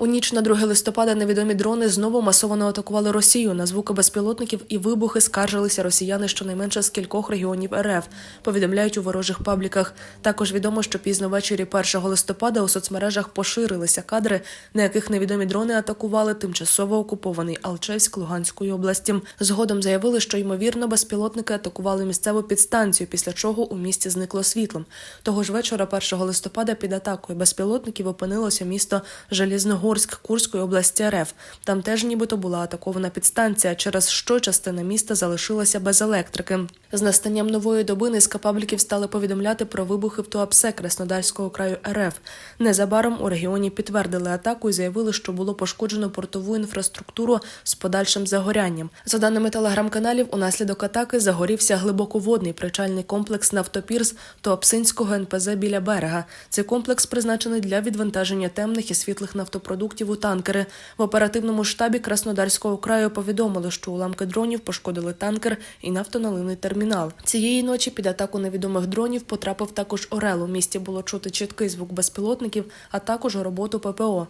У ніч на 2 листопада невідомі дрони знову масово атакували Росію. На звуки безпілотників і вибухи скаржилися росіяни щонайменше з кількох регіонів РФ. Повідомляють у ворожих пабліках. Також відомо, що пізно ввечері 1 листопада у соцмережах поширилися кадри, на яких невідомі дрони атакували тимчасово окупований Алчевськ Луганської області. Згодом заявили, що ймовірно безпілотники атакували місцеву підстанцію, після чого у місті зникло світло. Того ж вечора, 1 листопада, під атакою безпілотників опинилося місто Желізногорськ Курської області РФ. Там теж нібито була атакована підстанція, через що частина міста залишилася без електрики. З настанням нової доби низка пабліків стали повідомляти про вибухи в Туапсе Краснодарського краю РФ. Незабаром у регіоні підтвердили атаку і заявили, що було пошкоджено портову інфраструктуру з подальшим загорянням. За даними телеграм-каналів, унаслідок атаки загорівся глибоководний причальний комплекс нафтопірс Туапсинського НПЗ біля берега. Цей комплекс призначений для відвантаження темних і світлих нафтопродуктів у танкери. В оперативному штабі Краснодарського краю повідомили, що уламки дронів пошкодили танкер і нафтоналивний термінал. Цієї ночі під атаку невідомих дронів потрапив також Орел. У місті було чути чіткий звук безпілотників, а також роботу ППО.